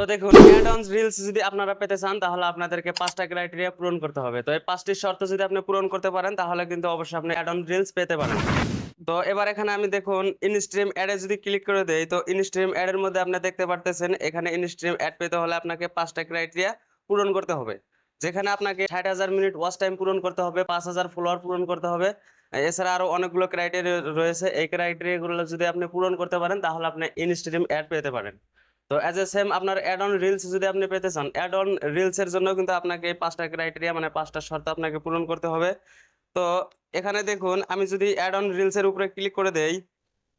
তো দেখুন add on reels যদি আপনারা পেতে চান, তাহলে আপনাদেরকে পাঁচটা ক্রাইটেরিয়া পূরণ করতে হবে। তো এই পাঁচটি শর্ত যদি আপনি পূরণ করতে পারেন, তাহলে কিন্তু অবশ্যই আপনি অ্যাড অন রিলস পেতে পারেন। তো এবার এখানে আমি দেখুন ইনস্ট্রিম অ্যাডে যদি ক্লিক করে দেই, তো ইনস্ট্রিম অ্যাডের মধ্যে আপনি দেখতে পারতেছেন, এখানে ইনস্ট্রিম অ্যাড পেতে হলে আপনাকে পাঁচটা ক্রাইটেরিয়া পূরণ করতে হবে। যেখানে আপনাকে ষাট হাজার মিনিট ওয়াচ টাইম পূরণ করতে হবে, পাঁচ হাজার ফলোয়ার পূরণ করতে হবে। এছাড়া আরও অনেকগুলো ক্রাইটেরিয়া রয়েছে। এই ক্রাইটেরিয়াগুলো যদি আপনি পূরণ করতে পারেন, তাহলে আপনি ইনস্ট্রিম অ্যাড পেতে পারেন। তো অ্যাজ এ সেম আপনার অ্যাড অন রিলস যদি আপনি পেতে চান অ্যাড অন রিলসের জন্য কিন্তু আপনাকে পাঁচটা ক্রাইটেরিয়া মানে পাঁচটা শর্ত আপনাকে পূরণ করতে হবে। তো এখানে দেখুন, আমি যদি অ্যাড অন রিলসের উপরে ক্লিক করে দেই,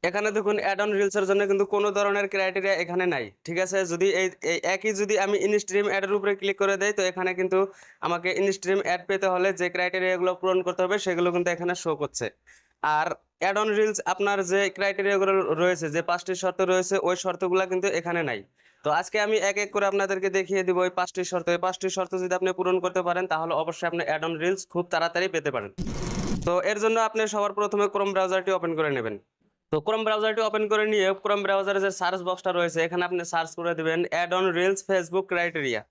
এখানে দেখুন অ্যাড অন রিলসের জন্য কিন্তু কোনো ধরনের ক্রাইটেরিয়া এখানে নাই, ঠিক আছে? যদি এই এই একই যদি আমি ইনস্ট্রিম অ্যাডের উপরে ক্লিক করে দেই, তো এখানে কিন্তু আমাকে ইনস্ট্রিম অ্যাড পেতে হলে যে ক্রাইটেরিয়াগুলো পূরণ করতে হবে, সেগুলো কিন্তু এখানে শো করছে। আর অ্যাড অন রিলস আপনার যে ক্রাইটেরিয়াগুলো রয়েছে, যে পাঁচটি শর্ত রয়েছে, ওই শর্তগুলো কিন্তু এখানে নাই। তো আজকে আমি এক এক করে আপনাদেরকে দেখিয়ে দিব ওই পাঁচটি শর্ত। এই পাঁচটি শর্ত যদি আপনি পূরণ করতে পারেন, তাহলে অবশ্যই আপনি অ্যাড অন রিলস খুব তাড়াতাড়ি পেতে পারেন। তো এর জন্য আপনি সবার প্রথমে ক্রোম ব্রাউজারটি ওপেন করে নেবেন। তো ক্রোম ব্রাউজারটি ওপেন করে নিয়ে ক্রোম ব্রাউজারে যে সার্চ বক্সটা রয়েছে, এখানে আপনি সার্চ করে দিবেন ad on reels Facebook criteria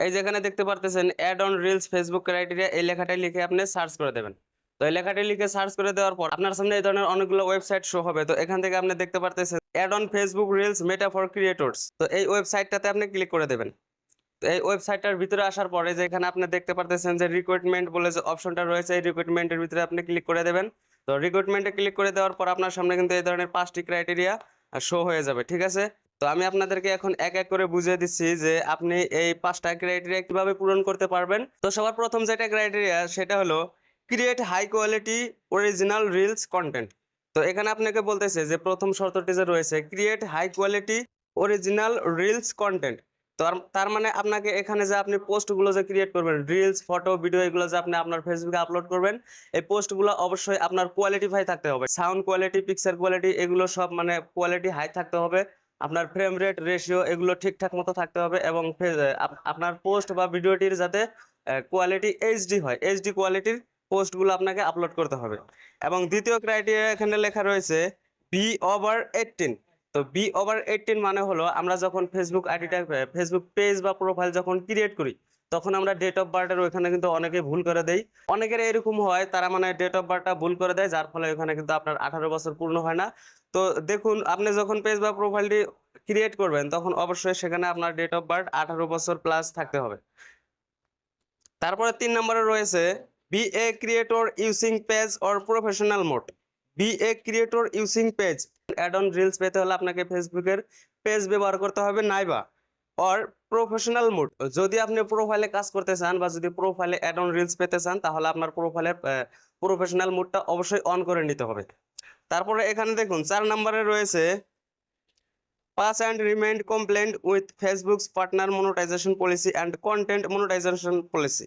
এই যেখানে দেখতে পারতেছেন ad on reels Facebook criteria এই লেখাটাই লিখে আপনি সার্চ করে দেবেন। তো এই লেখাটি লিখে সার্চ করে দেওয়ার পর আপনার সামনে এই ধরনের অনেকগুলো ওয়েবসাইট শো হবে। তো এখান থেকে আপনি দেখতে পারতেছেন ad on Facebook reels Meta for creators তো এই ওয়েবসাইটটাতে আপনি ক্লিক করে দেবেন। তো এই ওয়েবসাইটটার ভিতরে আসার পরে যে এখানে আপনি দেখতে পারতেছেন যে রিক্রুটমেন্ট বলে যে অপশনটা রয়েছে, এই রিক্রুটমেন্টের ভিতরে আপনি ক্লিক করে দেবেন। তো রিক্রুটমেন্টে ক্লিক করে দেওয়ার পর আপনার সামনে কিন্তু এই ধরনের পাঁচটি ক্রাইটেরিয়া শো হয়ে যাবে, ঠিক আছে? তো আমি আপনাদেরকে এখন এক এক করে বুঝিয়ে দিচ্ছি যে আপনি এই পাঁচটা ক্রাইটেরিয়া কীভাবে পূরণ করতে পারবেন। তো সবার প্রথম যেটা ক্রাইটেরিয়া সেটা হলো create high quality original reels content তো এখানে আপনাকে বলতেছে যে প্রথম শর্তটি যে রয়েছে create high quality original reels content তো তার মানে আপনাকে এখানে যে আপনি পোস্টগুলো যে ক্রিয়েট করবেন রিলস ফটো ভিডিও এগুলো যে আপনি আপনার ফেসবুকে আপলোড করবেন, এই পোস্টগুলো অবশ্যই আপনার কোয়ালিটিফাই থাকতে হবে। সাউন্ড কোয়ালিটি পিকচার কোয়ালিটি এগুলো সব মানে কোয়ালিটি হাই থাকতে হবে। আপনার ফ্রেম রেট রেশিও এগুলো ঠিকঠাক মতো থাকতে হবে এবং আপনার পোস্ট বা ভিডিওটির যাতে কোয়ালিটি এইচডি হয়। এইচডি কোয়ালিটির পোস্টগুলো আপনাকে আপলোড করতে হবে। এবং দ্বিতীয় ক্রাইটেরিয়া এখানে লেখা রয়েছে বি ওভার এইটিন তো বি ওভার এইটিন মানে হলো, আমরা যখন ফেসবুক আইডিটা ফেসবুক পেজ বা প্রোফাইল যখন ক্রিয়েট করি, তখন আমরা ডেট অফ বার্থের ওইখানে কিন্তু অনেকে ভুল করে দেই। অনেকের এরকম হয়, তারা মানে ডেট অফ বার্থটা ভুল করে দেয়, যার ফলে ওখানে কিন্তু আপনার আঠারো বছর পূর্ণ হয় না। তো দেখুন, আপনি যখন পেজ বা প্রোফাইলটি ক্রিয়েট করবেন, তখন অবশ্যই সেখানে আপনার ডেট অফ বার্থ আঠারো বছর প্লাস থাকতে হবে। তারপরে তিন নম্বরে রয়েছে be a creator using page or professional mode be a creator using page ad on reels পেতে হলে আপনাকে ফেসবুকের পেজ ব্যবহার করতে হবে নাইবা অর প্রফেশনাল মোড যদি আপনি প্রোফাইলে কাজ করতে চান বা যদি প্রোফাইলে অ্যাড অন রিলস পেতে চান, তাহলে আপনার প্রোফাইলের প্রফেশনাল মোডটা অবশ্যই অন করে নিতে হবে। তারপরে এখানে দেখুন, চার নম্বরে রয়েছে pass and remind compliant with Facebook's partner monetisation policy and content monetisation policy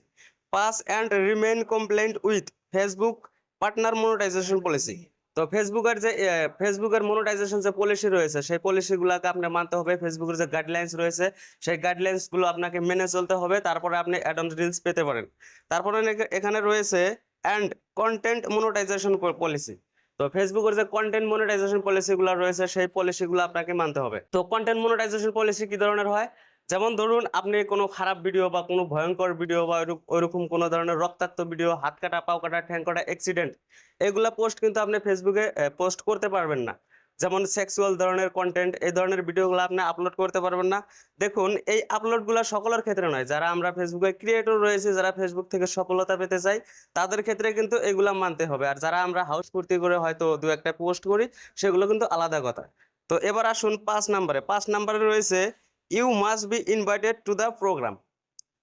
pass and remain compliant with Facebook partner monetisation policy. তো ফেসবুকের যে ফেসবুকের মনোটাইজেশন যে পলিসি রয়েছে, সেই পলিসিগুলোকে আপনি মানতে হবে। ফেসবুকের যে গাইডলাইন্স রয়েছে, সেই গাইডলাইন্সগুলো আপনাকে মেনে চলতে হবে। তারপরে আপনি অ্যাড অন রিলস পেতে পারেন। তারপরে এখানে রয়েছে অ্যান্ড কন্টেন্ট মনোটাইজেশন পলিসি। তো ফেসবুকের যে কন্টেন্ট মনিটাইজেশন পলিসিগুলো রয়েছে, সেই পলিসিগুলো আপনাকে মানতে হবে। তো কন্টেন্ট মনিটাইজেশন পলিসি কি ধরনের হয়? যেমন ধরুন আপনি কোনো খারাপ ভিডিও বা কোনো ভয়ঙ্কর ভিডিও বা ওইরক- ওইরকম কোনো ধরনের রক্তাক্ত ভিডিও হাত কাটা, পাও কাটা, ঠ্যাং কাটা অ্যাক্সিডেন্ট এগুলা পোস্ট কিন্তু আপনি ফেসবুকে পোস্ট করতে পারবেন না। যেমন সেক্সুয়াল ধরনের কন্টেন্ট এই ধরনের ভিডিওগুলো আপনি আপলোড করতে পারবেন না। দেখুন, এই আপলোডগুলো সকলের ক্ষেত্রে নয়, যারা আমরা ফেসবুকে ক্রিয়েটর রয়েছে, যারা ফেসবুক থেকে সফলতা পেতে চাই, তাদের ক্ষেত্রে কিন্তু এগুলা মানতে হবে। আর যারা আমরা হাউস ফুর্তি করে হয়তো দু একটা পোস্ট করি, সেগুলো কিন্তু আলাদা কথা। তো এবার আসুন পাঁচ নাম্বারে পাঁচ নাম্বারে রয়েছে you must be invited to the programme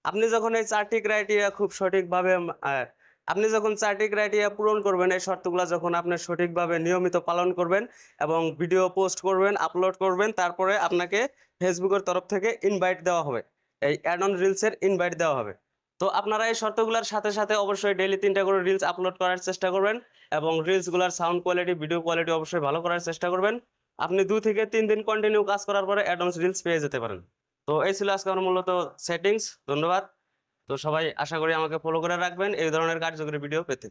আপনি যখন এই চারটি ক্রাইটেরিয়া খুব সঠিকভাবে আপনি যখন চারটি ক্রাইটেরিয়া পূরণ করবেন, এই শর্তগুলো যখন আপনি সঠিকভাবে নিয়মিত পালন করবেন এবং ভিডিও পোস্ট করবেন আপলোড করবেন, তারপরে আপনাকে ফেসবুকের তরফ থেকে ইনভাইট দেওয়া হবে। এই অ্যাড অন রিলসের ইনভাইট দেওয়া হবে। তো আপনারা এই শর্তগুলোর সাথে সাথে অবশ্যই ডেইলি তিনটা করে রিলস আপলোড করার চেষ্টা করবেন এবং রিলসগুলোর সাউন্ড কোয়ালিটি ভিডিও কোয়ালিটি অবশ্যই ভালো করার চেষ্টা করবেন। আপনি দু থেকে তিন দিন কন্টিনিউ কাজ করার পরে অ্যাডভান্স রিলস পেয়ে যেতে পারেন। তো এই ছিল আজকে আমার মূলত সেটিংস ধন্যবাদ। তো সবাই আশা করি আমাকে ফলো করে রাখবেন। এই ধরনের কার্যকরী ভিডিও পেতে।